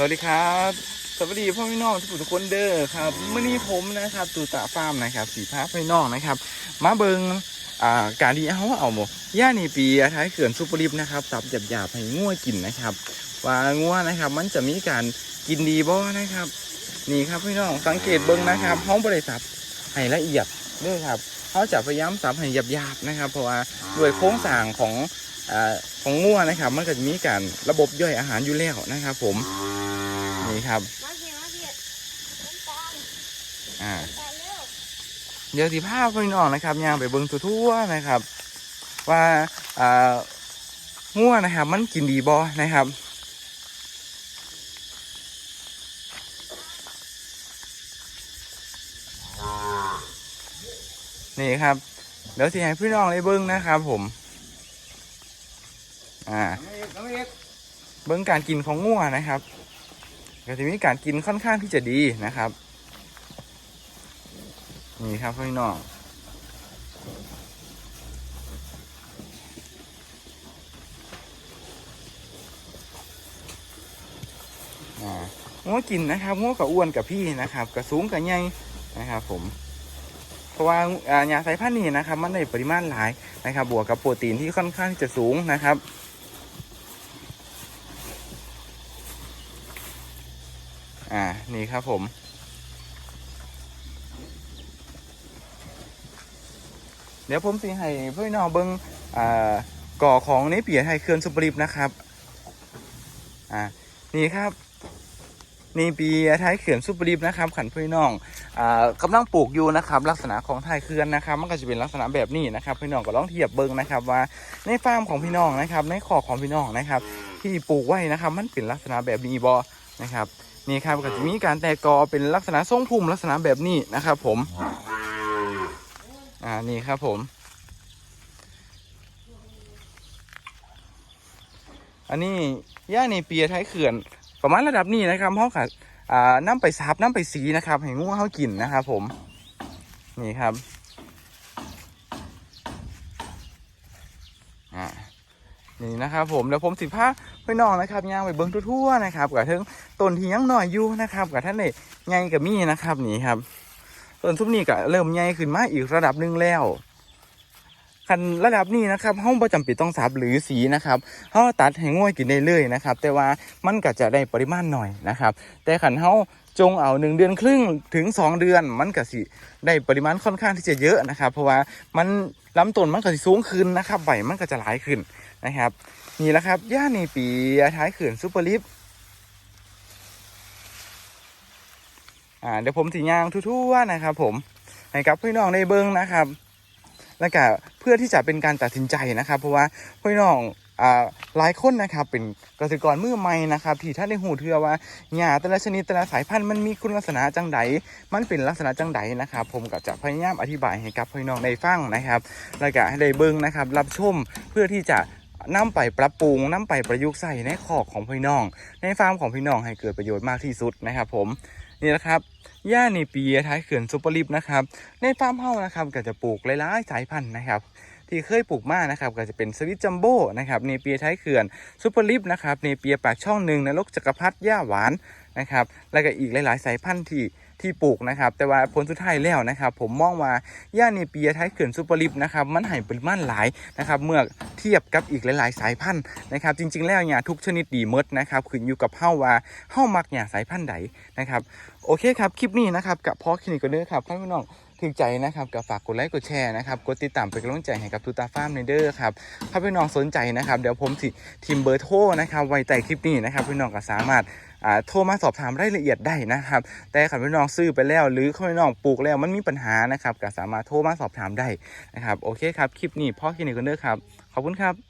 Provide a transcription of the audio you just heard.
สวัสดีครับ สวัสดีพ่อพี่น้องทุกคนเด้อครับเมื่อนี้ผมนะครับตูตาฟาร์มนะครับสีผ้าพี่น้องนะครับ มาเบิงอ่าการที่เอาเอาหมดย่านี่ปีท้ายเขื่อนซุปเปอร์ลิฟนะครับสับหยาบๆให้งัวกินนะครับ ว่างัวนะครับ มันจะมีการกินดีบ่นะครับ นี่ครับพี่น้องสังเกตเบิ้งนะครับห้องบริษัทให้ละเอียดด้อครับเขาจะพยายามสับให้หยาบๆนะครับ เพราะว่าด้วยโครงสร้างของอ่าของงัวนะครับ มันก็จะมีการระบบย่อยอาหารอยู่แล้วนะครับ ผม นี่ครับอ่าเดี๋ยวสิภาพพี่น้องนะครับยางไปเบิ้งทั่วๆนะครับ ว่าอ่างัวนะครับ มันกินดีบ่นะครับนี่ครับ เดี๋ยวสิให้พี่น้องได้เบิ้งนะครับผม อ่า เบิ้งการกินของงัวนะครับ ก็จะมีการกินค่อนข้างที่จะดีนะครับนี่ครับพี่น้องอ่างัวกินนะครับงัวกับอ้วนกับพี่นะครับกับสูงกับใหญ่นะครับผมเพราะว่าอ่ายาสายพันธุ์นี้นะครับ มันได้ปริมาณหลายนะครับ บวกกับโปรตีนที่ค่อนข้างที่จะสูงนะครับ อ่า นี่ครับผม เดี๋ยวผมสิให้พี่น้องเบิ้งอ่าก่อของในเปียไทยเขื่อนสุปริบนะครับ อ่า นี่ครับนี่ปีไทยเขื่อนสุปริบนะครับขันพี่น้องอ่ากำลังปลูกอยู่นะครับ ลักษณะของไทยเขื่อนนะครับ มันก็จะเป็นลักษณะแบบนี้นะครับพี่น้องก็ลองเทียบเบิ้งนะครับว่าในฟาร์มของพี่น้องนะครับ ในขอของพี่น้องนะครับ ที่ปลูกไว้นะครับ มันเป็นลักษณะแบบนี้บอนะครับ นี่ครับก็จะมีการแตกกอเป็นลักษณะทรงพุ่มลักษณะแบบนี้นะครับ ผมอ่านี่ครับผม อันนี้ย่าในเปียท้ายเขื่อน ประมาณระดับนี้นะครับเขาขัดอ่าน้ำไปซับน้ำไปสีนะครับให้งูเขากินนะครับ ผม นี่ครับ อ่า นี่นะครับผมแล้วผมสิพาพี่น้องนะครับย่างไปเบิ้งทั่วๆนะครับกับทั้งต้นที่ยังหน่อยอยู่นะครับกับท่านนี่ใหญ่กับมีนะครับนี่ครับต้นทุปนี่ก็เริ่มใหญ่ขึ้นมาอีกระดับหนึ่งแล้ว คันระดับนี้นะครับห้องประจำเป็นต้องสับหรือสีนะครับเขาตัดให้ง่วยกินได้เลยนะครับ แต่ว่ามันก็จะได้ปริมาณหน่อยนะครับ แต่ขันเขาจงเอาหนึ่งเดือนครึ่งถึงสองเดือน มันก็สิได้ปริมาณค่อนข้างที่จะเยอะนะครับ เพราะว่ามันลำต้นมันก็สิสูงขึ้นนะครับใบมันก็จะหลายขึ้นนะครับนี่แหละครับย่าในปีท้ายเขื่อนซูเปอร์ลิฟต์อ่าเดี๋ยวผมสีย่างทั่วๆนะครับ ผมให้กับพี่น้องในเบิ้งนะครับ แล้วก็เพื่อที่จะเป็นการตัดสินใจนะครับ เพราะว่าพี่น้องอ่าหลายคนนะครับเป็นเกษตรกรมือใหม่นะครับที่ท่านได้หูเทือว่าหญ้าแต่ละชนิดแต่ละสายพันธุ์มันมีคุณลักษณะจังใดมันเป็นลักษณะจังใดนะครับ ผมก็จะพยายามอธิบายให้กับพี่น้องได้ฟังนะครับแล้วก็ให้ได้เบิ้งนะครับ รับชมเพื่อที่จะนำไปปรับปรุงนำไปประยุกต์ใส่ในคอกของพี่น้อง ในฟาร์มของพี่น้องให้เกิดประโยชน์มากที่สุดนะครับ ผม นี่นะครับหญ้าในปีท้ายเขื่อนซุปเปอร์ลิฟนะครับ ในฟาร์มเฮานะครับก็จะปลูกหลายๆสายพันธุ์นะครับ ที่เคยปลูกมานะครับ ก็จะเป็นสวิตจัมโบ้นะครับเนเปียท้ายเขื่อนซุปเปอร์ลิฟนะครับเนเปียปากช่องหนึ่งในรกจักรพรรดิย่าหวานนะครับ แล้วก็อีกหลาย ๆ สายพันธุ์ที่ ที่ปลูกนะครับ แต่ว่าผลสุดท้ายแล้วนะครับ ผมมองว่าย่าเนเปียท้ายเขื่อนซูเปอร์ลิฟนะครับมันให้ปริมาณหลายนะครับเมื่อเทียบกับอีกหลาย ๆ สายพันธุ์นะครับ จริง ๆ แล้วเนี่ยทุกชนิดดีหมดนะครับขึ้นอยู่กับเฮ้าว่าเฮ้ามักเนี่ยสายพันธุ์ใดนะครับโอเคครับคลิปนี้นะครับกับพอคลินิกก็เด้อครับท่านพี่น้อง ถึงใจนะครับก็ฝากกดไลค์กดแชร์นะครับกดติดตามเป็นกำลังใจให้กับทูตาฟาร์มในเด้อครับถ้าพี่น้องสนใจนะครับเดี๋ยวผมสิทีมเบอร์โทรนะครับไว้ใต้คลิปนี้นะครับพี่น้องก็สามารถอ่าโทรมาสอบถามรายละเอียดได้นะครับ แต่ขันพี่น้องซื้อไปแล้ว หรือพี่น้องปลูกแล้วมันมีปัญหานะครับก็สามารถโทรมาสอบถามได้นะครับโอเคครับคลิปนี้พ่อคลินิกก็เด้อครับขอบคุณครับ